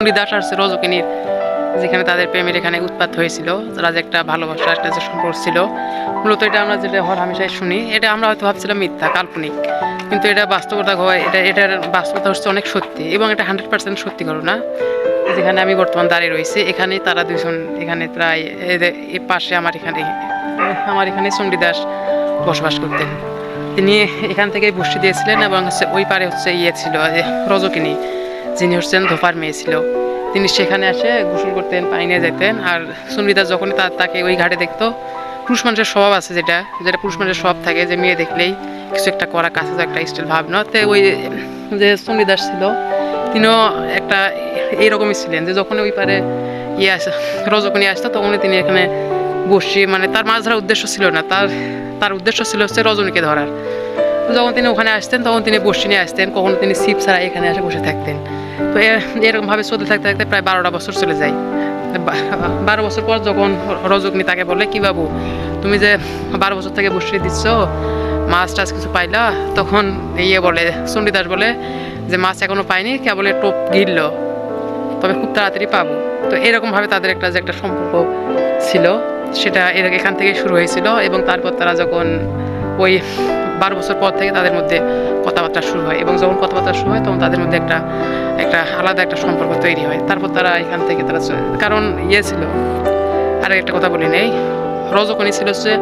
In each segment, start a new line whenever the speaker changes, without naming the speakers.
আর রজকিনীর যেখানে তাদের প্রেমের এখানে উৎপাত হয়েছিল, তারা যে একটা ভালোবাসা, একটা যে সম্পর্ক ছিল, মূলত এটা আমরা যেটা হর হামেশাই শুনি, এটা আমরা হয়তো ভাবছিলাম মিথ্যা, কাল্পনিক। কিন্তু এটা বাস্তবতা হয়, এটা, এটার বাস্তবতা হচ্ছে অনেক সত্যি এবং এটা হান্ড্রেড পার্সেন্ট সত্যি ঘটনা যেখানে আমি বর্তমান দাঁড়িয়ে রয়েছি, এখানে তারা দুজন এখানে প্রায় এ পাশে আমার এখানে আমার এখানে চণ্ডীদাস বসবাস করতেন। তিনি এখান থেকে বসে দিয়েছিলেন এবং হচ্ছে ওই পারে হচ্ছে ইয়ে ছিল রজকিনী। যিনি হচ্ছেন ধোপার মেয়ে ছিল, তিনি সেখানে এসে গোসল করতেন, পানি নিয়ে যেতেন আর সুনিতা যখনই তার তাকে ওই ঘাটে দেখতো, পুরুষ মানুষের স্বভাব আছে যেটা যেটা পুরুষ মানুষের স্বভাব থাকে যে মেয়ে দেখলেই কিছু একটা করা কাছে একটা স্টাইল ভাবনা। তো ওই যে সুনিদাস ছিল, তিনিও একটা এইরকমই ছিলেন যে যখন ওই পারে ইয়ে আসে রজকনী আসতো, তখনই তিনি এখানে বসে মানে তার মাছ ধরার উদ্দেশ্য ছিল না, তার তার উদ্দেশ্য ছিল হচ্ছে রজনীকে ধরার। যখন তিনি ওখানে আসতেন, তখন তিনি বসে নিয়ে আসতেন, কখনো তিনি সিপ ছাড়া এখানে এসে বসে থাকতেন। তো এরকমভাবে চলতে থাকতে থাকতে প্রায় বারোটা বছর চলে যায়। বারো বছর পর যখন রজকনি তাকে বলে, কি বাবু, তুমি যে বারো বছর থেকে বসে দিচ্ছ, মাছ টাছ কিছু পাইলা? তখন ইয়ে বলে চণ্ডীদাস বলে যে, মাছ এখনও পাইনি, কেবল টোপ গিললো তবে খুব তাড়াতাড়ি পাবো। তো এরকমভাবে তাদের একটা যে একটা সম্পর্ক ছিল, সেটা এর, এখান থেকে শুরু হয়েছিল এবং তারপর তারা যখন ওই বারো বছর পর থেকে তাদের মধ্যে কথাবার্তা শুরু হয় এবং যখন কথাবার্তা শুরু হয় তখন তাদের মধ্যে একটা একটা আলাদা একটা সম্পর্ক তৈরি হয়। তারপর তারা এখান থেকে তারা কারণ ইয়ে ছিল আর একটা কথা বলি নেই রজকনী ছিল হচ্ছে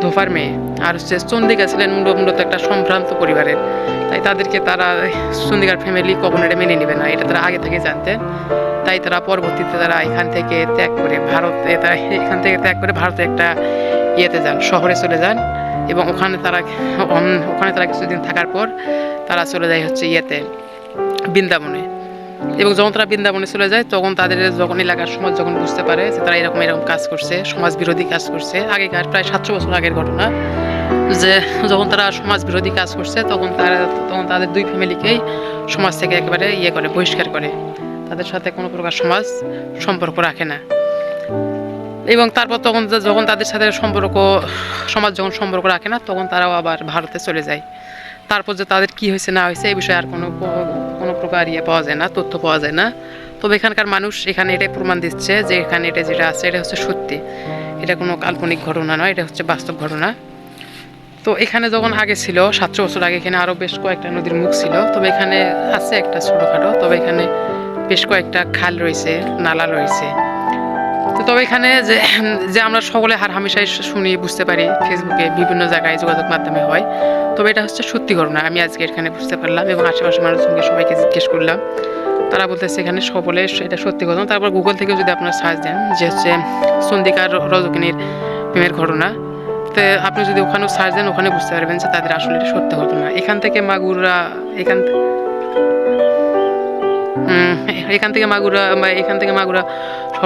ধোফার মেয়ে আর হচ্ছে চন্দিকা ছিলেন মূল- মূলত একটা সম্ভ্রান্ত পরিবারের। তাই তাদেরকে তারা চন্দিকার ফ্যামিলি কখনো এটা মেনে নেবে না, এটা তারা আগে থেকে জানতেন তাই তারা পরবর্তীতে তারা এখান থেকে ত্যাগ করে ভারতে এখান থেকে ত্যাগ করে ভারতে একটা ইয়েতে যান, শহরে চলে যান। এবং ওখানে তারা ওখানে তারা কিছুদিন থাকার পর তারা চলে যায় হচ্ছে ইয়েতে, বৃন্দাবনে। এবং যখন তারা বৃন্দাবনে চলে যায়, তখন তাদের যখন এলাকার সমাজ যখন বুঝতে পারে যে তারা এরকম এরকম কাজ করছে সমাজ বিরোধী কাজ করছে, আগেকার প্রায় সাতশো বছর আগের ঘটনা, যে যখন তারা সমাজ বিরোধী কাজ করছে, তখন তারা তখন তাদের দুই ফ্যামিলিকেই সমাজ থেকে একেবারে ইয়ে করে, বহিষ্কার করে। তাদের সাথে কোনো প্রকার সমাজ সম্পর্ক রাখে না। এবং তারপর তখন যখন তাদের সাথে সম্পর্ক, সমাজ যখন সম্পর্ক রাখে না, তখন তারাও আবার ভারতে চলে যায়। তারপর যে তাদের কি হয়েছে, না হয়েছে, এই বিষয়ে আর কোনো কোনো প্রকার ইয়ে পাওয়া যায় না, তথ্য পাওয়া যায় না। তবে এখানকার মানুষ এখানে এটাই প্রমাণ দিচ্ছে যে এখানে এটা যেটা আছে, এটা হচ্ছে সত্যি। এটা কোনো কাল্পনিক ঘটনা নয়, এটা হচ্ছে বাস্তব ঘটনা। তো এখানে যখন আগে ছিল, সাতশো বছর আগে এখানে আরও বেশ কয়েকটা নদীর মুখ ছিল। তবে এখানে আছে একটা ছোটোখাটো, তবে এখানে বেশ কয়েকটা খাল রয়েছে, নালা রয়েছে। তো তবে এখানে যে যে আমরা সকলে হার হামেশাই শুনি, বুঝতে পারি, ফেসবুকে বিভিন্ন জায়গায় যোগাযোগ মাধ্যমে হয়। তবে এটা হচ্ছে সত্যি ঘটনা, আমি আজকে এখানে বুঝতে পারলাম এবং আশেপাশের মানুষজনকে সবাইকে জিজ্ঞেস করলাম। তারা বলতেছে এখানে সকলে এটা সত্যি ঘটনা। তারপর গুগল থেকে যদি আপনারা সার্চ দেন যে হচ্ছে সন্দিকার রজকিনীর প্রেমের ঘটনা, তো আপনি যদি ওখানেও সার্চ দেন, ওখানে বুঝতে পারবেন যে তাদের আসলে এটা সত্যি ঘটনা। এখান থেকে মাগুরা, এখান এখান থেকে মাগুরা বা এখান থেকে মাগুরা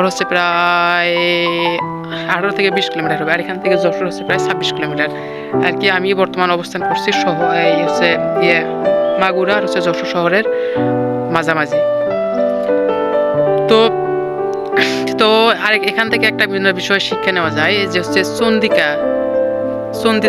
হচ্ছে প্রায় আঠারো থেকে বিশ কিলোমিটার হবে, আর এখান থেকে যশোর হচ্ছে প্রায় ছাব্বিশ কিলোমিটার। আর কি আমি বর্তমান অবস্থান করছি শহ এই হচ্ছে ইয়ে মাগুরা আর হচ্ছে যশোর শহরের মাঝামাঝি। তো তো আর এখান থেকে একটা বিভিন্ন বিষয় শিক্ষা নেওয়া যায় যে হচ্ছে চন্দিকা চন্দি